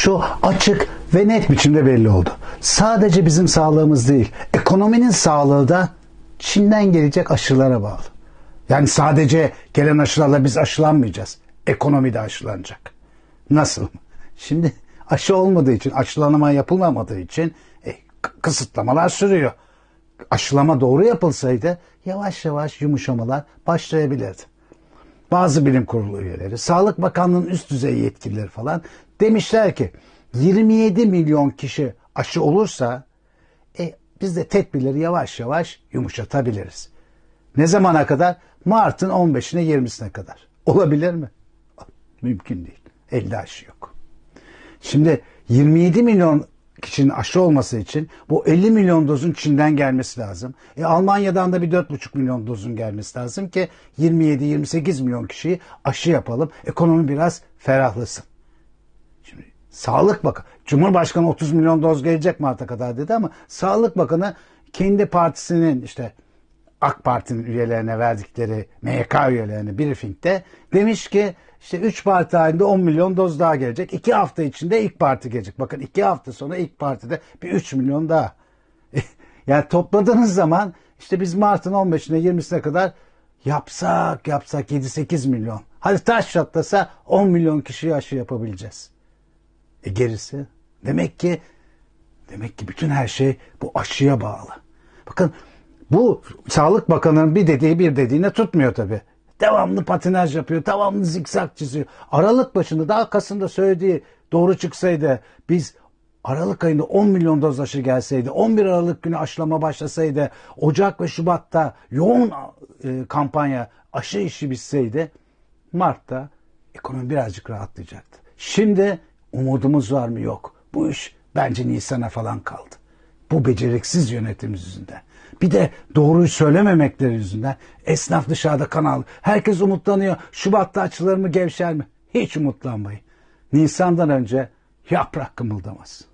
şu açık ve net biçimde belli oldu. Sadece bizim sağlığımız değil, ekonominin sağlığı da Çin'den gelecek aşılara bağlı. Yani sadece gelen aşılarla biz aşılanmayacağız. Ekonomi de aşılanacak. Nasıl? Şimdi aşı olmadığı için, aşılanma yapılmadığı için e, kısıtlamalar sürüyor. Aşılama doğru yapılsaydı yavaş yavaş yumuşamalar başlayabilirdi. Bazı bilim kurulu üyeleri, Sağlık Bakanlığı'nın üst düzey yetkilileri falan demişler ki 27 milyon kişi aşı olursa e, biz de tedbirleri yavaş yavaş yumuşatabiliriz. Ne zamana kadar? Mart'ın 15'ine 20'sine kadar. Olabilir mi? Mümkün değil. Elde aşı yok. Şimdi 27 milyon kişinin aşı olması için bu 50 milyon dozun Çin'den gelmesi lazım. E, Almanya'dan da bir 4,5 milyon dozun gelmesi lazım ki 27-28 milyon kişiyi aşı yapalım. Ekonomi biraz ferahlasın. Sağlık Bakanı, Cumhurbaşkanı 30 milyon doz gelecek Mart'a kadar dedi ama Sağlık Bakanı kendi partisinin işte AK Parti'nin üyelerine verdikleri MYK üyelerine briefingde demiş ki işte 3 parti halinde 10 milyon doz daha gelecek. 2 hafta içinde ilk parti gelecek. Bakın 2 hafta sonra ilk partide bir 3 milyon daha. yani topladığınız zaman işte biz Mart'ın 15'ine 20'sine kadar yapsak yapsak 7-8 milyon. Hadi taş çatlasa 10 milyon kişiye aşı yapabileceğiz. E gerisi? Demek ki demek ki bütün her şey bu aşıya bağlı. Bakın bu Sağlık Bakanı'nın bir dediği bir dediğine tutmuyor tabi. Devamlı patinaj yapıyor, devamlı zikzak çiziyor. Aralık başında daha Kasım'da söylediği doğru çıksaydı biz Aralık ayında 10 milyon doz aşı gelseydi, 11 Aralık günü aşılama başlasaydı, Ocak ve Şubat'ta yoğun e, kampanya aşı işi bitseydi, Mart'ta ekonomi birazcık rahatlayacaktı. Şimdi umudumuz var mı? Yok. Bu iş bence Nisan'a falan kaldı. Bu beceriksiz yönetim yüzünden. Bir de doğruyu söylememekleri yüzünden esnaf dışarıda kanal. Herkes umutlanıyor. Şubat'ta açılır mı gevşer mi? Hiç umutlanmayın. Nisan'dan önce yaprak kımıldamaz.